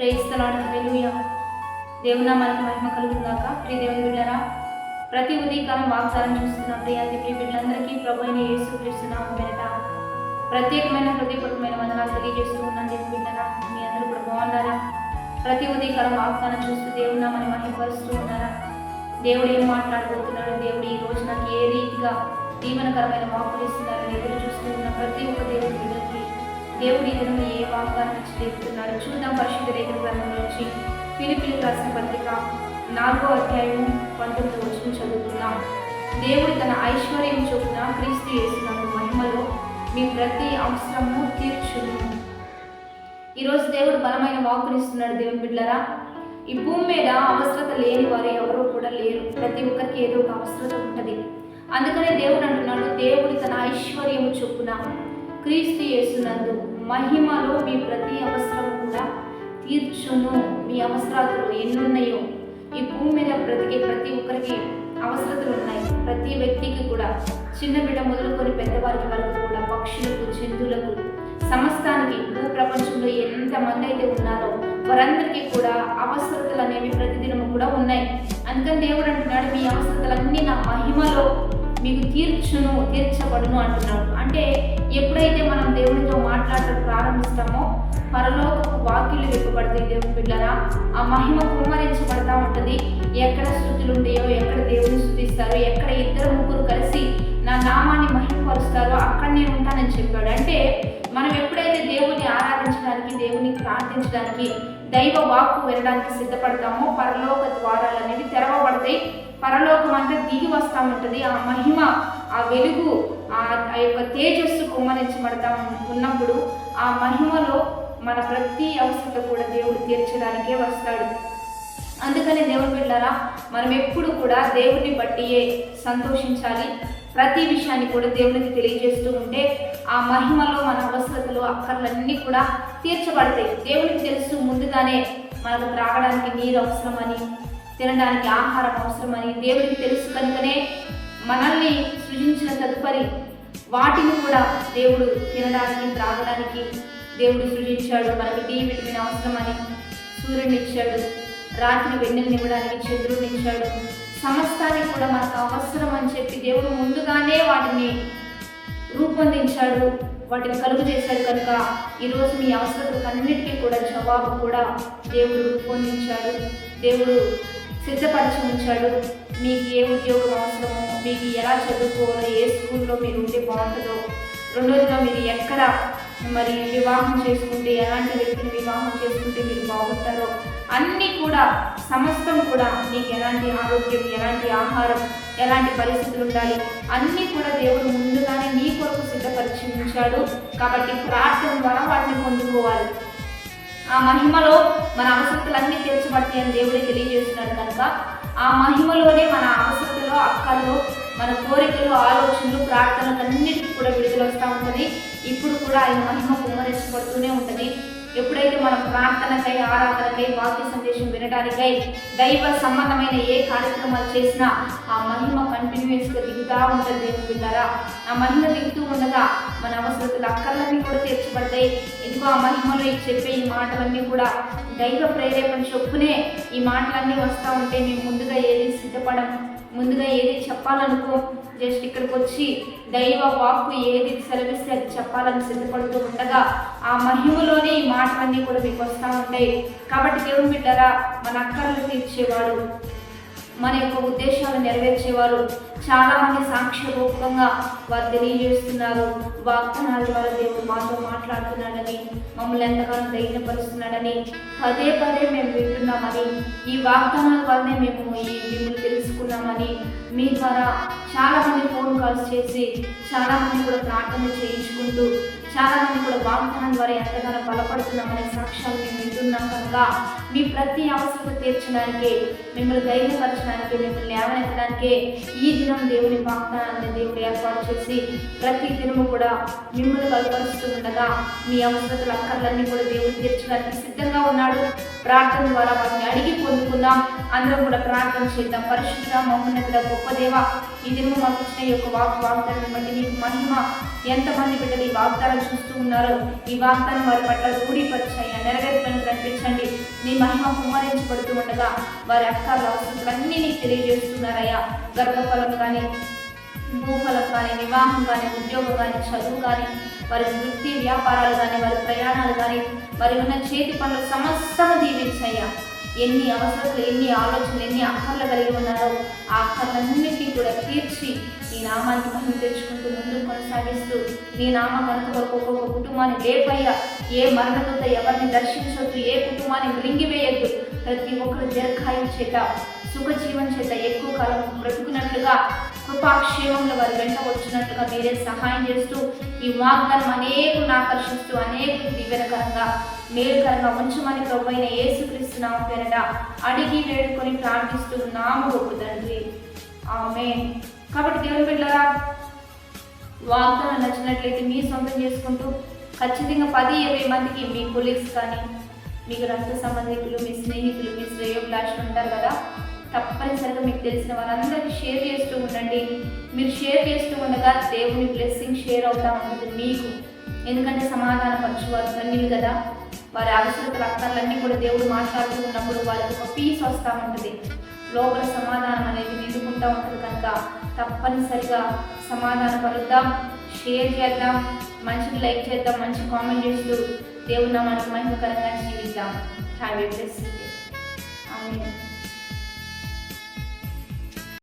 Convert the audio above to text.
ప్రేయిస్తున్నాడు హల్లెలూయా. దేవునా మనకు మహిమ కలుగుగాక ప్రియ దేవుని బిడ్డరా ప్రతి ఉదయకాలం వాగ్దానం చూస్తున్న ప్రియాది ప్రియ బిడ్డలందరికీ ప్రభు అయిన యేసు క్రీస్తున్నాము మెరట ప్రత్యేకమైన హృదయపూర్వకమైన వందనాలు తెలియజేస్తూ ఉన్నాను దేవుని బిడ్డరా. మీ అందరూ కూడా బాగున్నారా? ప్రతి ఉదయకాలం వాగ్దానం చూస్తూ దేవుడు నామని మహిమపరుస్తూ ఉన్నారా? దేవుడు ఏం మాట్లాడబోతున్నాడు? దేవుడు ఈ రోజు నాకు ఏ రీతిగా దీవెనకరమైన వాక్కులు ఇస్తున్నారని ఎదురు దేవుడు ఈ దినం ఏ వాగ్దానం నుంచి తెలుపుతున్నాడు చూద్దాం పరిశుద్ధ రేఖల గ్రంథం నుంచి ఫిలిపిలి రాసిన పత్రిక నాలుగో అధ్యాయం పంతొమ్మిది వచ్చిన చదువుతున్నాం దేవుడు తన ఐశ్వర్యం చొప్పున క్రీస్తు చేస్తున్న మహిమలో మీ ప్రతి అవసరము తీర్చును. ఈరోజు దేవుడు బలమైన వాక్కునిస్తున్నాడు దేవుని బిడ్డరా ఈ భూమి మీద అవసరత లేని వారు ఎవరూ కూడా లేరు. ప్రతి ఒక్కరికి ఏదో ఒక అవసరత ఉంటుంది. అందుకనే దేవుడు అంటున్నాడు దేవుడు తన ఐశ్వర్యము చొప్పున క్రీస్తు చేస్తున్నందు మహిమలో మీ ప్రతి అవసరం కూడా తీర్చును. మీ అవసరాలు ఎన్నున్నాయో ఈ భూమి మీద బ్రతికే ప్రతి ఒక్కరికి అవసరతలు ఉన్నాయి. ప్రతి వ్యక్తికి కూడా చిన్న బిడ్డ మొదలుకొని పెద్దవారికి వరకు కూడా పక్షులకు జంతువులకు సమస్తానికి భూ ప్రపంచంలో ఎంతమంది అయితే ఉన్నారో వారందరికీ కూడా అవసరతలు అనేవి ప్రతిదినము కూడా ఉన్నాయి. అందుకని దేవుడు అంటున్నాడు మీ అవసరతలన్నీ నా మహిమలో మీకు తీర్చును తీర్చబడును అంటున్నాడు. అంటే ఎప్పుడైతే మనం దేవునితో మాట్లాడటం ప్రారంభిస్తామో పరలోకపు వాక్యులు విప్పబడతాయి దేవుని బిడ్డరా. ఆ మహిమ కుమ్మరించబడతా ఉంటుంది. ఎక్కడ స్థుతులు ఉంటాయో ఎక్కడ దేవుని స్థుతిస్తారు ఎక్కడ ఇద్దరు ముగ్గురు కలిసి నా నామాన్ని మహిమపరుస్తారో అక్కడ నేను ఉంటానని చెప్పాడు. అంటే మనం ఎప్పుడైతే దేవుని ఆరాధన దేవుని ప్రార్థించడానికి దైవ వాక్కు వినడానికి సిద్ధపడతామో పరలోక ద్వారాలు అనేవి తెరవబడతాయి. పరలోకం అంతా దిగి వస్తూ ఉంటుంది ఆ మహిమ ఆ వెలుగు ఆ ఆ యొక్క తేజస్సు కుమ్మరించబడతా ఉన్నప్పుడు ఆ మహిమలో మన ప్రతి అవసరత కూడా దేవుడు తీర్చడానికే వస్తాడు. అందుకని దేవుని బిడ్డరా మనం ఎప్పుడు కూడా దేవుని బట్టియే సంతోషించాలి. ప్రతి విషయాన్ని కూడా దేవునికి తెలియజేస్తూ ఉంటే ఆ మహిమలో మన అవసరతలు అక్కర్లన్నీ కూడా తీర్చబడతాయి. దేవునికి తెలుసు ముందుగానే మనకు త్రాగడానికి నీరు అవసరమని తినడానికి ఆహారం అవసరమని దేవుడికి తెలుసు కనుకనే మనల్ని సృజించిన తదుపరి వాటిని కూడా దేవుడు తినడానికి త్రాగడానికి దేవుడు సృజించాడు. మనకి డి విటమిన్ అవసరమని సూర్యుని ఇచ్చాడు. రాత్రి వెన్నెలను నివ్వడానికి చంద్రుడిని ఇచ్చాడు కూడా మనకు అవసరం అని చెప్పి దేవుడు ముందుగానే వాటిని రూపొందించాడు. వాటిని కలుగు చేశాడు కనుక ఈరోజు మీ అవసరాలన్నిటికీ కూడా జవాబు కూడా దేవుడు రూపొందించాడు. దేవుడు సిద్ధపరిచి ఉంచాడు. మీకు ఏ ఉద్యోగం అవసరమో మీకు ఎలా చదువుకోవాలో ఏ స్కూల్లో మీరు ఉంటే బాగుంటుందో రెండోదిగా మీరు ఎక్కడ మరి వివాహం చేసుకుంటే ఎలాంటి వ్యక్తిని వివాహం చేసుకుంటే మీరు బాగుంటారో అన్నీ కూడా సమస్తం కూడా నీకు ఎలాంటి ఆరోగ్యం ఎలాంటి ఆహారం ఎలాంటి పరిస్థితులు ఉండాలి అన్నీ కూడా దేవుడు ముందుగానే నీ కొరకు సిద్ధపరిచి ఉంచాడు. కాబట్టి ప్రార్థన ద్వారా వాటిని పొందుకోవాలి. ఆ మహిమలో మన అవసరతలన్నీ అని దేవుడు తెలియజేస్తున్నాడు కనుక ఆ మహిమలోనే మన అవసరతలో అక్కర్లు మన కోరికలు ఆలోచనలు ప్రార్థనలు అన్నిటికీ కూడా విడుదల వస్తూ ఉంటుంది. ఇప్పుడు కూడా ఆయన మహిమ కుమ్మరించబడుతూనే ఉంటుంది. ఎప్పుడైతే మనం ప్రార్థనకై ఆరాధనకై వాక్య సందేశం వినడానికై దైవ సంబంధమైన ఏ కార్యక్రమాలు చేసినా ఆ మహిమ కంటిన్యూస్గా దిగుతూ ఉంటుంది దేవుని బిడ్డారా. ఆ మహిమ దిగుతూ ఉండగా మన అవసరతలు అక్కర్లన్నీ కూడా తీర్చబడతాయి. ఎందుకు ఆ మహిమలో చెప్పే ఈ మాటలన్నీ కూడా దైవ ప్రేరేపణ చొప్పునే ఈ మాటలన్నీ వస్తూ ఉంటే మేము ముందుగా ఏది సిద్ధపడము ముందుగా ఏది చెప్పాలనుకో జస్ట్ ఇక్కడికి వచ్చి దైవ వాక్కు ఏది సెలవిస్తే అది చెప్పాలని సిద్ధపడుతూ ఉండగా ఆ మహిమలోనే ఈ మాటలన్నీ కూడా మీకు వస్తూ ఉంటాయి. కాబట్టి దేవుని బిడ్డరా మన అక్కర్లు తీర్చేవాడు మన యొక్క ఉద్దేశాలు నెరవేర్చేవారు చాలామంది సాక్ష్యరూపకంగా వారు తెలియజేస్తున్నారు. వాగ్దానాల ద్వారా దేవుడు మాతో మాట్లాడుతున్నాడని మమ్మల్ని ఎంతగానో ధైర్యపరుస్తున్నాడని. పదే పదే మేము వింటున్నామని ఈ వాగ్దానాల వల్లనే మేము ఈ మిమ్మల్ని చేసుకుందామని మీ ద్వారా చాలా మంది ఫోన్ కాల్స్ చేసి చాలా మంది కూడా ప్రార్థన చేయించుకుంటూ చాలా మంది కూడా వాగ్దానం ద్వారా ఎంతగానో బలపడుతున్నామనే సాక్ష్యాలు మేము వింటున్నాం కనుక మీ ప్రతి అవసరం తీర్చడానికి మిమ్మల్ని ధైర్యపరచడానికి మిమ్మల్ని లేవనెత్తడానికి ఈ దినం దేవుని వాగ్దానాన్ని దేవుడు ఏర్పాటు చేసి ప్రతి దినము కూడా మిమ్మల్ని బలపరుస్తూ ఉండగా మీ అవసరతలు అక్కర్లన్నీ కూడా దేవుడు తీర్చడానికి సిద్ధంగా ఉన్నాడు. ప్రార్థన ద్వారా వాటిని అడిగి పొందుకుందాం. అందరం కూడా ప్రార్థన చేద్దాం. పరిశుద్ధ మహోన్నతుడ గొప్ప దేవ ఈ దినము మాకు ఇచ్చిన యొక్క వాక్ వాగ్దానం బట్టి నీకు మహిమ. ఎంతమంది బిడ్డలు ఈ వాగ్దానం చూస్తూ ఉన్నారో. ఈ వాగ్దానం వారి పట్ల రూఢీపరిచాయి. నెరవేర్పని కనిపించండి. నీ మహిమ కుమ్మరించబడుతూ ఉండగా వారి అక్కర్ల అవసరాలన్నీ నీకు తెలియజేస్తున్నారయ్యా. గర్భఫలం కానీ భూఫలం కానీ వివాహం కానీ ఉద్యోగం కానీ చదువు కానీ వారి వృత్తి వ్యాపారాలు కానీ వారి ప్రయాణాలు కానీ వారి ఉన్న చేతి పనులు సమస్తము దీవించయ్యా. ఎన్ని అవసరాలు ఎన్ని ఆలోచనలు ఎన్ని అక్కర్లు కలిగి ఉన్నారో ఆ అక్కర్లన్నింటినీ కూడా తీర్చి నామానికి మహిమ తెచ్చుకుంటూ ముందుకు కొనసాగిస్తూ నీ నామ కనుక కొరకు ఒక్కొక్క కుటుంబాన్ని లేపయ్యా. ఏ మరణదూత ఎవరిని దర్శించొద్దు ఏ కుటుంబాన్ని మృంగివేయద్దు. ప్రతి ఒక్కరు దీర్ఘాయు చేత సుఖజీవన చేత ఎక్కువ కాలం బ్రతుకున్నట్లుగా కృపాక్షేమంలో వారి వెంట వచ్చినట్లుగా మీరే సహాయం చేస్తూ ఈ వాగ్దానం అనేకులను ఆకర్షిస్తూ అనేక దివ్యకరంగా మేలుకరంగా ఉంచమని ప్రభు అయిన యేసుక్రీస్తు నామ పేరట అడిగి వేడుకొని ప్రార్థిస్తూ నామ గొప్ప తండ్రి. ఆమె కాబట్టి దేవుని బిడ్డారా వాగ్దానం నచ్చినట్లయితే మీ సొంతం చేసుకుంటూ ఖచ్చితంగా పది ఇరవై మందికి మీ కొలీగ్స్ కానీ మీకు రక్త సంబంధికులు మీ స్నేహితులు మీ శ్రేయోభిలాషులు ఉంటారు కదా. తప్పనిసరిగా మీకు తెలిసిన వారందరికీ షేర్ చేస్తూ ఉండండి. మీరు షేర్ చేస్తూ ఉండగా దేవుని బ్లెస్సింగ్ షేర్ అవుతా ఉంటుంది మీకు. ఎందుకంటే సమాధాన పరచువారు ధన్యులు కదా. వారి అవసరత రక్తాలన్నీ కూడా దేవుడు మాట్లాడుతూ ఉన్నప్పుడు వాళ్ళకి ఒక పీస్ వస్తూ ఉంటుంది. లోపల సమాధానం అనేది నిండుకుంటూ ఉంటుంది కనుక తప్పనిసరిగా సమాధాన పరుద్దాం షేర్ చేద్దాం మంచికి లైక్ చేద్దాం మంచి కామెంట్ చేస్తూ దేవుడు మనకు మహిమకరంగా జీవిద్దాం. Have a blessing